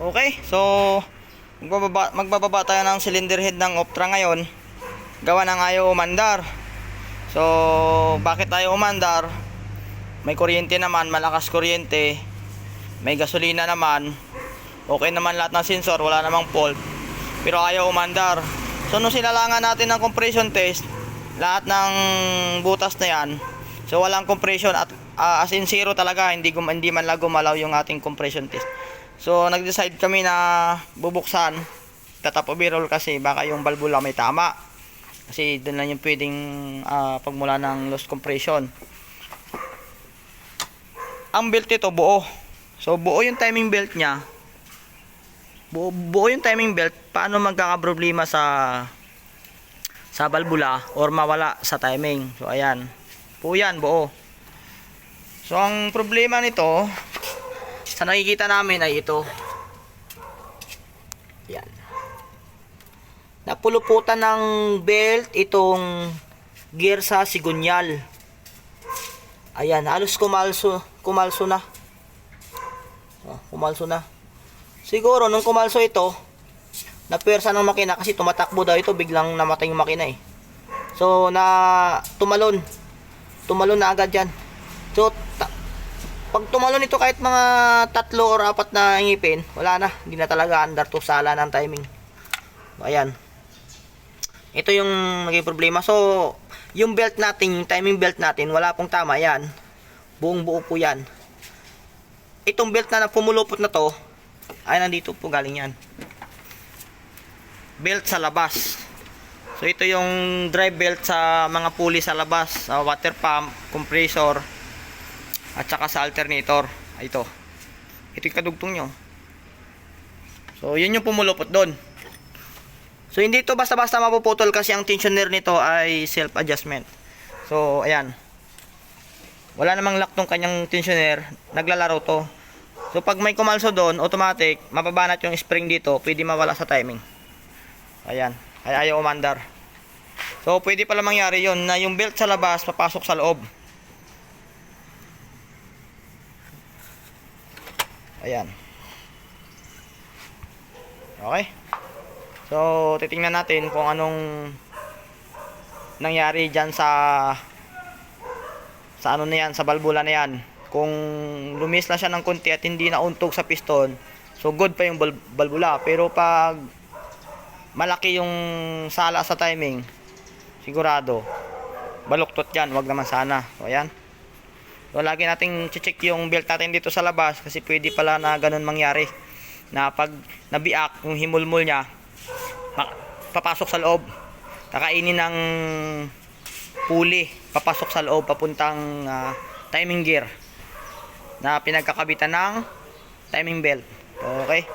Okay, so magbababa, magbababa tayo ng cylinder head ng Optra ngayon. Gawa ng ayaw umandar. So, bakit tayo umandar? May kuryente naman, malakas kuryente. May gasolina naman. Okay naman lahat ng sensor, wala namang fault. Pero ayaw umandar. So, nung sinalangan natin ng compression test, lahat ng butas na yan, so walang compression at ah, as in zero talaga, hindi, gum- hindi man lang gumalaw yung ating compression test. So, nag-decide kami na bubuksan. Tatapo birol kasi baka yung valvula may tama. Kasi doon lang yung pwedeng ah, pagmula ng lost compression. Ang belt nito buo. So, buo yung timing belt niya. Buo, buo yung timing belt. Paano magkakaproblema sa sa valvula or mawala sa timing. So, ayan. Buo yan, buo. So, ang problema nito, sa nakikita namin ay ito. Yan. Napuluputan ng belt itong gear sa sigunyal. Ayan, halos kumalso, kumalso na. Oh, kumalso na. Siguro nung kumalso ito, napwersa ng makina kasi tumatakbo daw ito, biglang namatay yung makina eh. So, na tumalon. Tumalon na agad yan. So, pag tumalon ito kahit mga tatlo or apat na ngipin, wala na. Hindi na talaga under to sala ng timing. Ayan. Ito yung naging problema. So, yung belt natin, yung timing belt natin, wala pong tama yan. Buong buo po yan. Itong belt na pumulupot na to, ay nandito po galing yan. Belt sa labas. So, ito yung drive belt sa mga pulley sa labas. Sa water pump, compressor, at saka sa alternator. Ay, ito. Ito yung kadugtong nyo. So, yun yung pumulupot doon. So, hindi ito basta-basta mapuputol kasi ang tensioner nito ay self-adjustment. So, ayan. Wala namang lock tong kanyang tensioner. Naglalaro to. So, pag may kumalso doon, automatic, mababanat yung spring dito. Pwede mawala sa timing. Ayan. Kaya ayaw umandar. So, pwede pala mangyari yon na yung belt sa labas, papasok sa loob. Ayan. Okay. So, titingnan natin kung anong nangyari dyan sa sa ano na yan, sa balbula na yan. Kung lumis lang siya ng konti at hindi nauntog sa piston, so good pa yung bal- balbula. Pero pag malaki yung sala sa timing, sigurado, baluktot yan, wag naman sana. So, ayan. So, lagi nating check yung belt natin dito sa labas kasi pwede pala na ganun mangyari. Na pag nabiak, yung himulmul niya, papasok sa loob. Kakainin ng pulley, papasok sa loob papuntang ah, timing gear na pinagkakabitan ng timing belt. Okay?